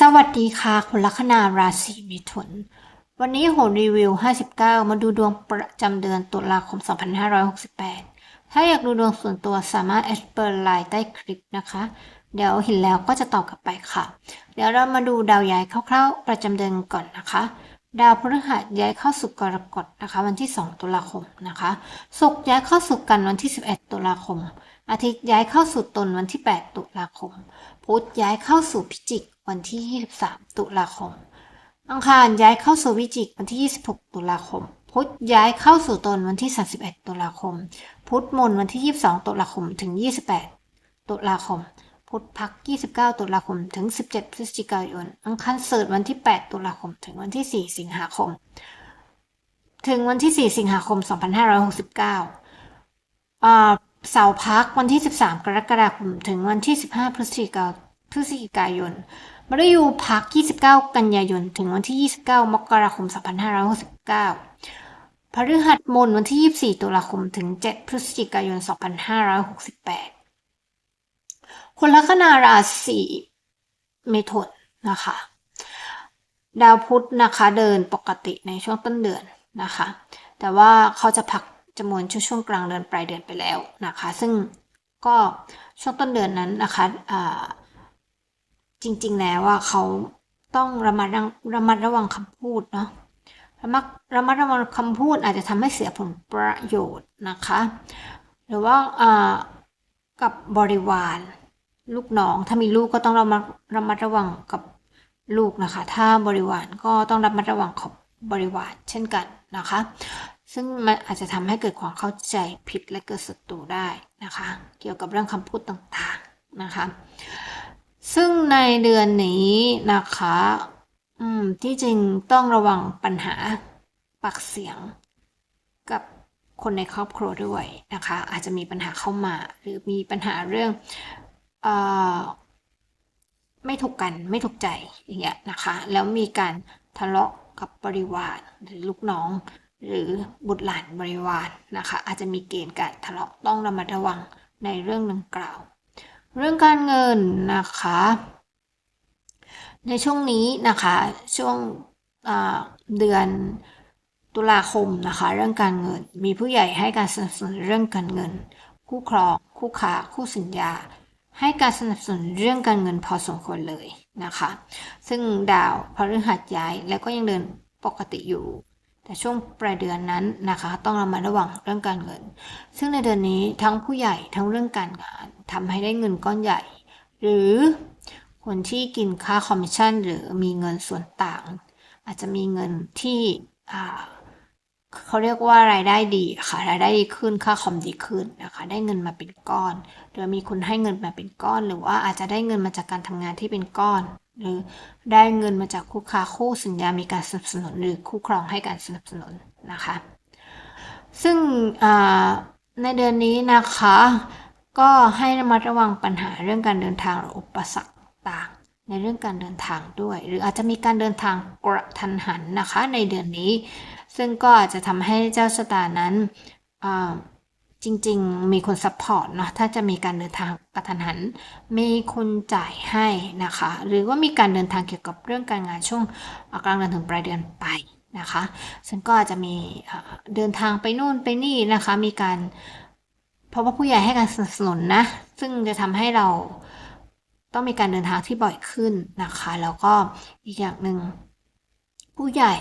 สวัสดีค่ะคุณลัคนาราศีมิถุน วันนี้โหนรีวิว 59 มาดูดวงประจำเดือนตุลาคม 2568 ถ้าอยากดูดวงส่วนตัวสามารถแอดเปิร์ไลน์ใต้คลิปนะคะ เดี๋ยวเห็นแล้วก็จะตอบกลับไปค่ะ เดี๋ยวเรามาดูดาวย้ายคร่าวๆ ประจำเดือนก่อนนะคะ ดาวพฤหัสย้ายเข้าสู่กรกฎนะคะวันที่ 2 ตุลาคมนะคะศุกร์ย้ายเข้าสู่กันวันที่ 11 ตุลาคม อาทิตย์ย้ายเข้าสู่ตนวันที่ 8 ตุลาคม พุธย้ายเข้าสู่พิจิกวันที่ 23 ตุลาคม อังคารย้ายเข้าสู่วิจิกวันที่ 26 ตุลาคม พุธย้ายเข้าสู่ตนวันที่ 31 ตุลาคม พุธมนวันที่ 22 ตุลาคมถึง 28 ตุลาคม พุธพัก 29 ตุลาคม ถึง 17 พฤศจิกายน อังคารเสาร์วันที่ 8 ตุลาคม ถึงวันที่ 4 สิงหาคม ถึงวันที่ 4 สิงหาคม 2569อ่าเสาร์พักวันที่ 13 กรกฎาคม ถึงวันที่ 15 พฤศจิกายนพฤศจิกายนมฤยูพัก 29 กันยายน ถึงวันที่ 29 มกราคม 2569พฤหัสมนวันที่ 24 ตุลาคม ถึง 7 พฤศจิกายน 2568 คนลัคนาราศีเมถุนนะคะ ดาวพุธนะคะเดินปกติในช่วงต้นเดือนนะคะ แต่ว่าเขาจะพักจำนวนช่วงช่วงกลางเดือนปลายเดือนไปแล้วนะคะ ซึ่งก็ช่วงต้นเดือนนั้นนะคะอ่าจริงๆแล้วว่าเขาต้องระมัดระระมัดระวังคำพูดเนาะระมัดระมัดระวังคำพูดอาจจะทำให้เสียผลประโยชน์นะคะ หรือว่ากับบริวาร ลูกน้อง ถ้ามีลูกก็ต้องระมัดระมัดระวังกับลูกนะคะ ถ้าบริวารก็ต้องระมัดระวังกับบริวารเช่นกันนะคะ ซึ่งมันอาจจะทำให้เกิดความเข้าใจผิดและเกิดศัตรูได้นะคะ เกี่ยวกับเรื่องคำพูดต่างๆนะคะ ซึ่งในเดือนนี้นะคะอืมที่จริงต้องระวังปัญหาปากเสียงกับคนในครอบครัวด้วยนะคะ อาจจะมีปัญหาเข้ามา หรือมีปัญหาเรื่อง ไม่ถูกกันไม่ถูกใจอย่างเงี้ยนะคะแล้วมีการทะเลาะกับบริวารหรือลูกน้อง หรือบุตรหลานบริวารนะคะอาจจะมีเกณฑ์การทะเลาะต้องระมัดระวังในเรื่องดังกล่าว เรื่องการเงินนะคะ ในช่วงนี้นะคะช่วงเดือนตุลาคมนะคะเรื่องการเงินมีผู้ใหญ่ให้การสนับสนุนเรื่องการเงิน คู่ครองคู่ค้าคู่สัญญา ให้การสนับสนุนเรื่องการเงินพอสมควรเลยนะคะ ซึ่งดาวพฤหัสย้ายแล้วก็ยังเดินปกติอยู่ แต่ช่วงปลายเดือนนั้นนะคะ ต้องระมัดระวังเรื่องการเงิน ซึ่งในเดือนนี้ทั้งผู้ใหญ่ทั้งเรื่องการงานทำให้ได้เงินก้อนใหญ่ หรือคนที่กินค่าคอมมิชชั่นหรือมีเงินส่วนต่าง อาจจะมีเงินที่ เขาเรียกว่ารายได้ดีค่ะรายได้ดีขึ้นค่าคอมดีขึ้นนะคะ ได้เงินมาเป็นก้อนโดยมีคนให้เงินมาเป็นก้อน หรือว่าอาจจะได้เงินมาจากการทำงานที่เป็นก้อน หรือได้เงินมาจากคู่ค้าคู่สัญญามีการสนับสนุนหรือคู่ครองให้การสนับสนุนนะคะ ซึ่งในเดือนนี้นะคะ ก็ให้ระมัดระวังปัญหาเรื่องการเดินทางหรืออุปสรรคต่าง ในเรื่องการเดินทางด้วย หรืออาจจะมีการเดินทางกระทันหันนะคะในเดือนนี้ ซึ่งก็อาจจะทำให้เจ้าชะตานั้นจริงๆ มีคนซัพพอร์ตเนาะถ้าจะมีการเดินทางกระทันหัน มีคนจ่ายให้นะคะ หรือว่ามีการเดินทางเกี่ยวกับเรื่องการงานช่วงกลางเดือนถึงปลายเดือนไปนะคะซึ่งก็อาจจะมีเดินทางไปนู่นไปนี่นะคะ มีการเพราะว่าผู้ใหญ่ให้การสนับสนุนนะ ซึ่งจะทำให้เรา ต้องมีการเดินทางที่บ่อยขึ้นนะคะ แล้วก็อีกอย่างหนึ่งผู้ใหญ่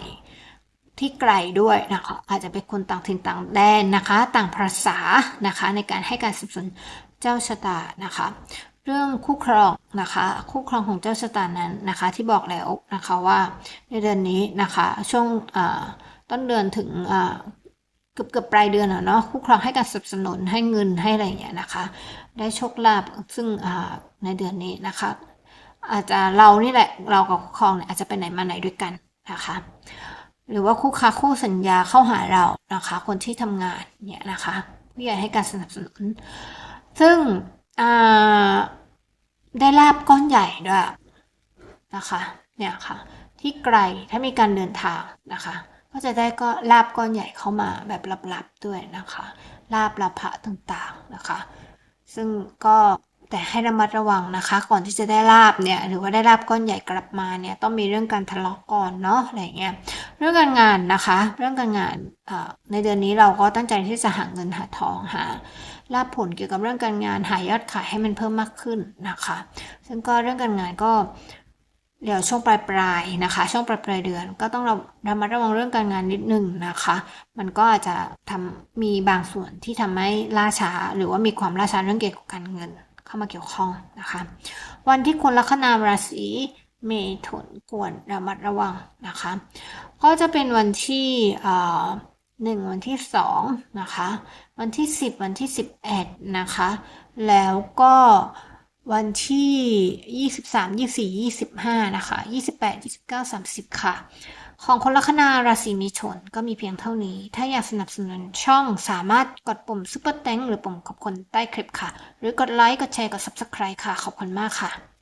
ที่ไกลด้วยนะคะอาจจะเป็นคนต่างถิ่นต่างแดนนะคะ ต่างภาษานะคะในการให้การสนับสนุนเจ้าชะตานะคะ เรื่องคู่ครองนะคะ คู่ครองของเจ้าชะตานั้นนะคะ ที่บอกแล้วนะคะว่าในเดือนนี้นะคะช่วงต้นเดือนถึง เกือบเกือบปลายเดือนเนาะคู่ครองให้การสนับสนุนให้เงินให้อะไรอย่างเงี้ยนะคะ ได้โชคลาภซึ่งในเดือนนี้นะคะ อาจจะเรานี่แหละเรากับคู่ครองเนี่ยอาจจะไปไหนมาไหนด้วยกันนะคะ หรือว่าคู่ค้าคู่สัญญาเข้าหาเรานะคะ คนที่ทำงานเนี่ยนะคะผู้ใหญ่ให้การสนับสนุน ซึ่งได้ลาบก้อนใหญ่ด้วยนะคะเนี่ยค่ะที่ไกลถ้ามีการเดินทางนะคะ ก็จะได้ก็ลาบก้อนใหญ่เข้ามาแบบลับๆด้วยนะคะ ลาบลาภะต่างๆนะคะ ซึ่งก็แต่ให้ระมัดระวังนะคะ ก่อนที่จะได้ลาบเนี่ยหรือว่าได้ลาบก้อนใหญ่กลับมาเนี่ยต้องมีเรื่องการทะเลาะก่อนเนาะอะไรเงี้ยเรื่องการงานนะคะ เรื่องการงานในเดือนนี้เราก็ตั้งใจที่จะหาเงินหาทองหาลาบผลเกี่ยวกับเรื่องการงานหายอดขายให้มันเพิ่มมากขึ้นนะคะ ซึ่งก็เรื่องการงานก็ เดี๋ยวช่วงปลายปลายๆนะคะ ช่วงปลายปลายๆเดือน ก็ต้องเระระมัดระวังเรื่องการงานนิดนึงนะคะ มันก็อาจจะทำมีบางส่วนที่ทำให้ล่าช้า หรือว่ามีความล่าช้าเรื่องเกี่ยวกับการเงินเข้ามาเกี่ยวข้องนะคะ วันที่คนลัคนาราศีเมถุนควรระมัดระวังนะคะ ก็จะเป็นวันที่เอ่อหนึ่งวันที่สองนะคะ วันที่สิบวันที่สิบเอ็ดนะคะ แล้วก็ วันที่ยี่สิบสามยี่สี่ยี่สิบห้านะคะยี่สิบแปดยี่สิบเก้าสามสิบค่ะ ของคนลัคนาราศีมิถุนก็มีเพียงเท่านี้ ถ้าอยากสนับสนุนช่องสามารถกดปุ่มซุปเปอร์แตงหรือปุ่มขอบคุณใต้คลิปค่ะ หรือกดไลค์ กดแชร์ กด Subscribe ค่ะ ขอบคุณมากค่ะ